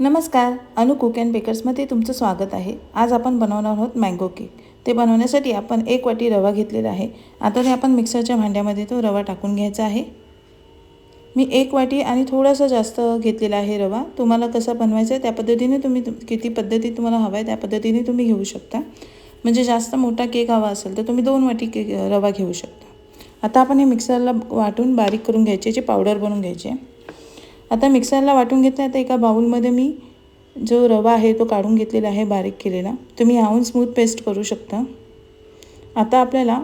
नमस्कार अनु cook and बेकर्समध्ये तुमचं स्वागत आहे. आज आपण बनवणार आहोत मँगो केक ते बनवण्यासाठी आपण एक वाटी रवा घेतलेला आहे. आता ते आपण मिक्सरच्या भांड्यामध्ये तो रवा टाकून घ्यायचा आहे. मी एक वाटी आणि थोडासा जास्त घेतलेला आहे रवा. तुम्हाला कसा बनवायचा आहे त्या पद्धतीने तुम्ही किती पद्धती तुम्हाला हवा आहे त्या पद्धतीने तुम्ही घेऊ शकता. म्हणजे जास्त मोठा केक हवा असेल तर तुम्ही दोन वाटी केक रवा घेऊ शकता. आता आपण हे मिक्सरला वाटून बारीक करून घ्यायची जे पावडर बनवून घ्यायची. आहे आता मिक्सरला वाटून घेतलं आता एका बाऊलमध्ये मी जो रवा आहे तो काढून घेतलेला आहे बारीक केलेला. तुम्ही ह्याहून स्मूथ पेस्ट करू शकता. आता आपल्याला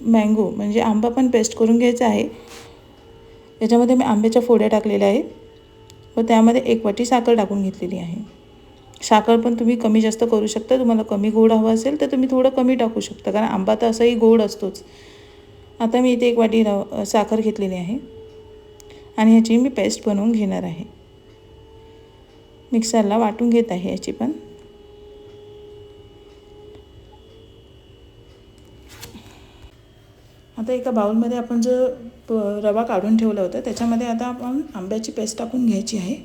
मँगो म्हणजे आंबा पण पेस्ट करून घ्यायचा आहे. याच्यामध्ये मी आंब्याच्या फोड्या टाकलेल्या आहेत. व त्यामध्ये एक वाटी साखर टाकून घेतलेली आहे. साखर पण तुम्ही कमी जास्त करू शकता. तुम्हाला कमी गोड हवं असेल तर तुम्ही थोडं कमी टाकू शकता. कारण आंबा तर असंही गोड असतोच. आता मी इथे एक वाटी रव साखर घेतलेली आहे. आणि ह्याची मी पेस्ट बनवून घेणार आहे. मिक्सरला वाटून घेत आहे याची पण. आता एका बाउलमध्ये आपण जो रवा काढून ठेवला होता त्याच्यामध्ये आता आपण आंब्याची पेस्ट टाकून घ्यायची आहे.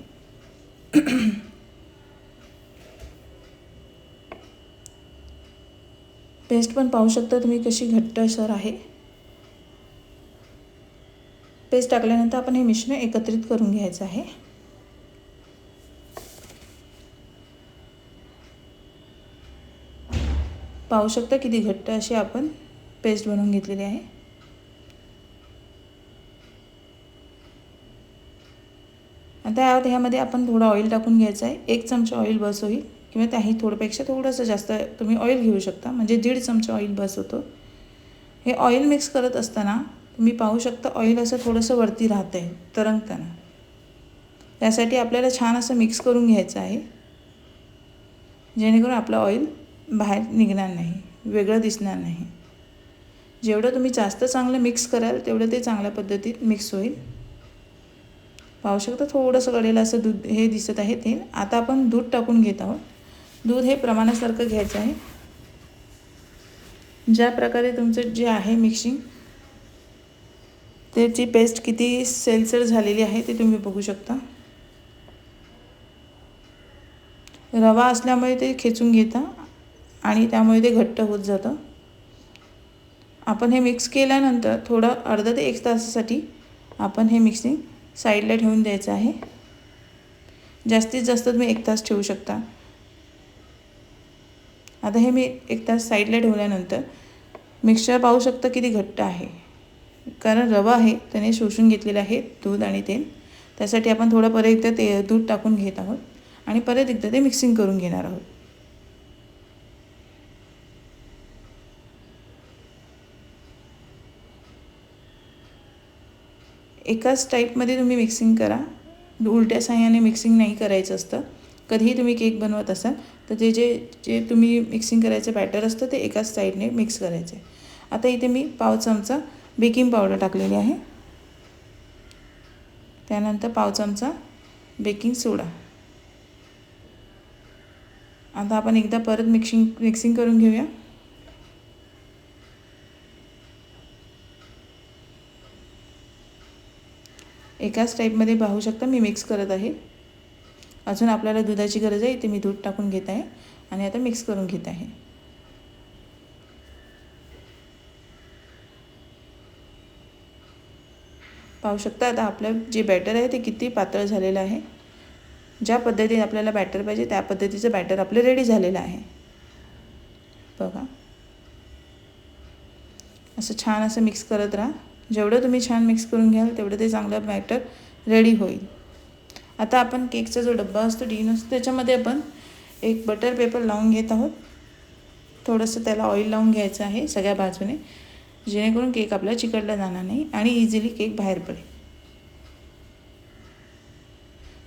पेस्ट पण पाहू शकता तुम्ही कशी घट्टसर आहे. पेस्ट टाकल्यानंतर आपण हे मिश्रण एकत्रित करून घ्यायचं आहे. पाहू शकता किती घट्ट अशी आपण पेस्ट बनवून घेतलेली आहे. आता ह्यामध्ये आपण थोडं ऑइल टाकून घ्यायचं आहे. एक चमचा ऑइल बस होईल किंवा त्याही थोडंपेक्षा थोडंसं जास्त तुम्ही ऑइल घेऊ शकता. म्हणजे दीड चमचा ऑइल बस होतो. हे ऑइल मिक्स करत असताना तुम्ही पाहू शकता ऑइल असं थोडंसं वरती राहतं आहे तरंगताना. त्यासाठी आपल्याला छान असं मिक्स करून घ्यायचं आहे. जेणेकरून आपलं ऑइल बाहेर निघणार नाही वेगळं दिसणार नाही. जेवढं तुम्ही जास्त चांगलं मिक्स कराल तेवढं ते चांगल्या पद्धतीत मिक्स होईल. पाहू शकता थोडंसं कडेला असं दूध हे दिसत आहे ते. आता आपण दूध टाकून घेत आहोत. दूध हे प्रमाणासारखं घ्यायचं आहे. ज्या प्रकारे तुमचं जे आहे मिक्सिंग त्याची पेस्ट किती सेलसर झालेली आहे ते तुम्ही बघू शकता. रवा असल्यामुळे ते खेचून घेता आणि त्यामुळे ते घट्ट होत जातं. आपण हे मिक्स केल्यानंतर थोडं अर्धा ते एक तासासाठी आपण हे मिक्सिंग साईडला ठेवून द्यायचं आहे. जास्तीत जास्त तुम्ही एक तास ठेवू शकता. आता हे मी एक तास साईडला ठेवल्यानंतर मिक्सचर पाहू शकता किती घट्ट आहे. कारण रवा आहे त्याने शोषून घेतलेलं आहे दूध आणि तेल. त्यासाठी आपण थोडं परत एकदा ते दूध टाकून घेत आहोत आणि परत एकदा ते मिक्सिंग करून घेणार आहोत. एकाच टाईपमध्ये तुम्ही मिक्सिंग करा. उलट्या साह्याने मिक्सिंग नाही करायचं असतं. कधीही तुम्ही केक बनवत असाल तर ते जे जे तुम्ही मिक्सिंग करायचं बॅटर असतं ते एकाच साईडने मिक्स करायचं. आता इथे मी पाव चमचा बेकिंग पावडर टाकलेली आहे. त्यानंतर पाव चमचा बेकिंग सोडा. आता आपण एकदा परत मिक्सिंग मिक्सिंग करून घेऊया. एकाच टाईपमध्ये पाहू शकता मी मिक्स करत आहे. अजून आपल्याला दुधाची गरज आहे इथे मी दूध टाकून घेत आहे आणि आता मिक्स करून घेत आहे. पाहू शकता. आता आपलं जे बॅटर आहे ते किती पातळ झालेलं आहे. ज्या पद्धतीने आपल्याला बॅटर पाहिजे त्या पद्धतीचं बॅटर आपलं रेडी झालेलं आहे. बघा. असं छान असं मिक्स करत राहा. जेवढं तुम्ही छान मिक्स करून घ्याल तेवढं ते चांगलं बॅटर रेडी होईल. आता आपण केकचा जो डब्बा असतो डीन असतो त्याच्यामध्ये आपण एक बटर पेपर लावून घेत आहोत. थोडंसं त्याला ऑइल लावून घ्यायचं आहे सगळ्या बाजूने. जेणेकरून केक आपला चिकटला जाणार नाही आणि इझिली केक बाहेर पडेल.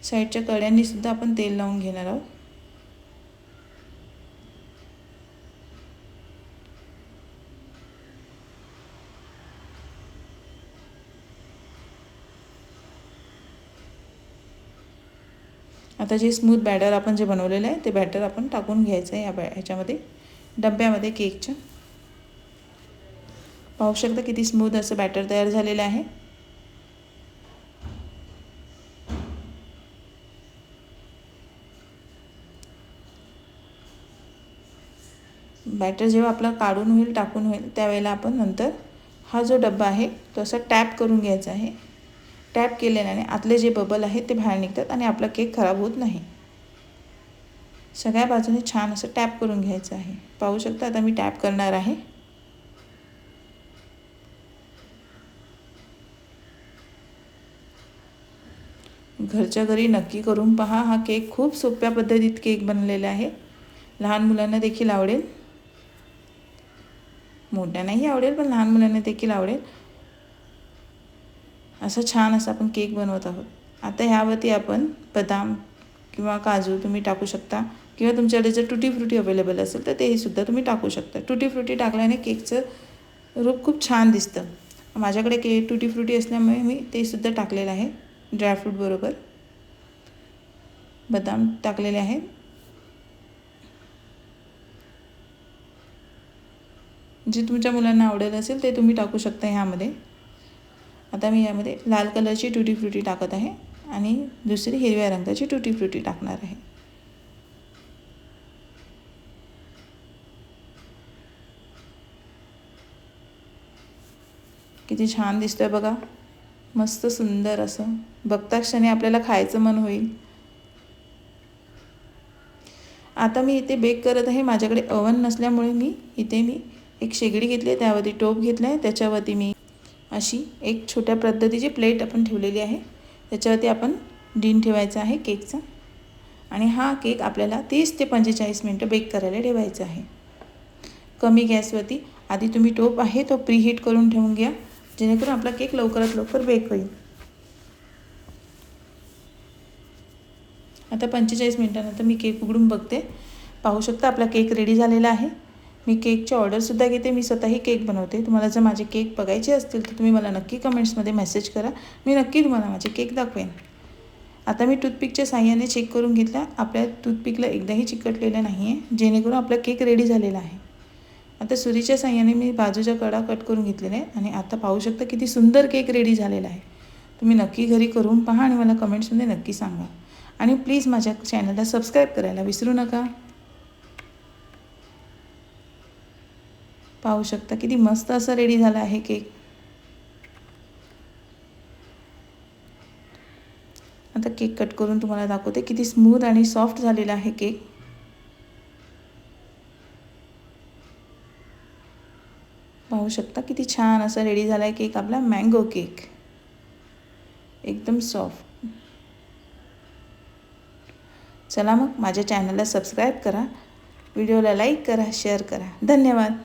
साईडच्या कड्यांनी सुद्धा आपण तेल लावून घेणार आहोत. आता जे स्मूथ बॅटर आपण जे बनवलेलं आहे ते बॅटर आपण टाकून घ्यायचं आहे या बॅ ह्याच्यामध्ये डब्यामध्ये केकच्या पाहू शकता किती स्मूथ असं बॅटर तयार झालेलं आहे. बॅटर जेव्हा आपला काढून होईल टाकून होईल त्यावेळेला आपण नंतर हा जो डब्बा आहे तो असा टॅप करून घ्यायचा आहे. टॅप केल्याने आतले जे बबल आहेत ते बाहेर निघतात आणि आपला केक खराब होत नाही. सगळ्या बाजूने छान असं टॅप करून घ्यायचं आहे. पाहू शकता आता मी टॅप करणार आहे. घरच्या घरी नक्की करून पहा. हा केक खूप सोप्या पद्धतीत केक बनलेला आहे. लहान मुलांना देखील आवडेल. मोठ्यांनाही आवडेल पण लहान मुलांना देखील आवडेल. असं छान असं आपण केक बनवत आहोत. आता ह्यावरती आपण बदाम किंवा काजू तुम्ही टाकू शकता. किंवा तुमच्याकडे जर टुटी फ्रुटी अवेलेबल असेल तर तेही सुद्धा तुम्ही टाकू शकता. टुटी फ्रुटी टाकल्याने केकचं रूप खूप छान दिसतं. माझ्याकडे के टुटी फ्रुटी असल्यामुळे मी ते सुद्धा टाकलेलं आहे. ड्रायफ्रूटबरोबर बदाम टाकलेले आहेत. जे तुमच्या मुलांना आवडेल असेल ते तुम्ही टाकू शकता ह्यामध्ये. आता मी यामध्ये लाल कलरची टुटी फ्रुटी टाकत आहे आणि दुसरी हिरव्या रंगाची टुटी फ्रुटी टाकणार आहे. किती छान दिसतंय बघा. मस्त सुंदर असं. बघता क्षणी आपल्याला खायचं मन होईल. आता मी इथे बेक करत आहे. माझ्याकडे अवन नसल्यामुळे मी इथे मी एक शेगडी घेतली आहे. त्यावरती टोप घेतला आहे त्याच्यावरती मी अशी एक छोट्या पद्धतीची प्लेट आपण ठेवलेली आहे. त्याच्यावरती आपण डीन ठेवायचा आहे केकचा आणि हा केक आपल्याला तीस ते पंचेचाळीस मिनटं बेक करायला ठेवायचा आहे. कमी गॅसवरती. आधी तुम्ही टोप आहे तो प्रीहीट करून ठेवून घ्या. जेणेकरून आपला केक लवकरात लवकर बेक होईल. आता पंचेचाळीस मिनटानंतर मी केक उघडून बघते. पाहू शकता आपला केक रेडी झालेला आहे. मी केकची ऑर्डरसुद्धा घेते. मी स्वतःही केक बनवते. तुम्हाला जर माझे केक बघायचे असतील तर तुम्ही मला नक्की कमेंट्समध्ये मेसेज करा. मी नक्की तुम्हाला माझे केक दाखवेन. आता मी टूथपिकच्या साह्याने चेक करून घेतला. आपल्या टूथपिकला एकदाही चिकटलेलं नाही आहे जेणेकरून आपला केक रेडी झालेला आहे. आता सुरीच्या साह्याने मी बाजूच्या कडा कट करून घेतलेल्या आहे आणि आता पाहू शकता किती सुंदर केक रेडी झालेला आहे. तुम्ही नक्की घरी करून पहा आणि मला कमेंट्समध्ये नक्की सांगा. आणि प्लीज माझ्या चॅनलला सबस्क्राईब करायला विसरू नका. पाहू शकता किती मस्त असं रेडी झाला आहे केक. आता केक कट करून तुम्हाला दाखवते किती स्मूथ आणि सॉफ्ट झालेला आहे केक. पाहू शकता किती छान असं रेडी झाला आहे केक आपला मँगो केक. एकदम सॉफ्ट चला मग माझ्या चॅनलला सबस्क्राईब करा. व्हिडिओला लाईक करा शेअर करा. धन्यवाद.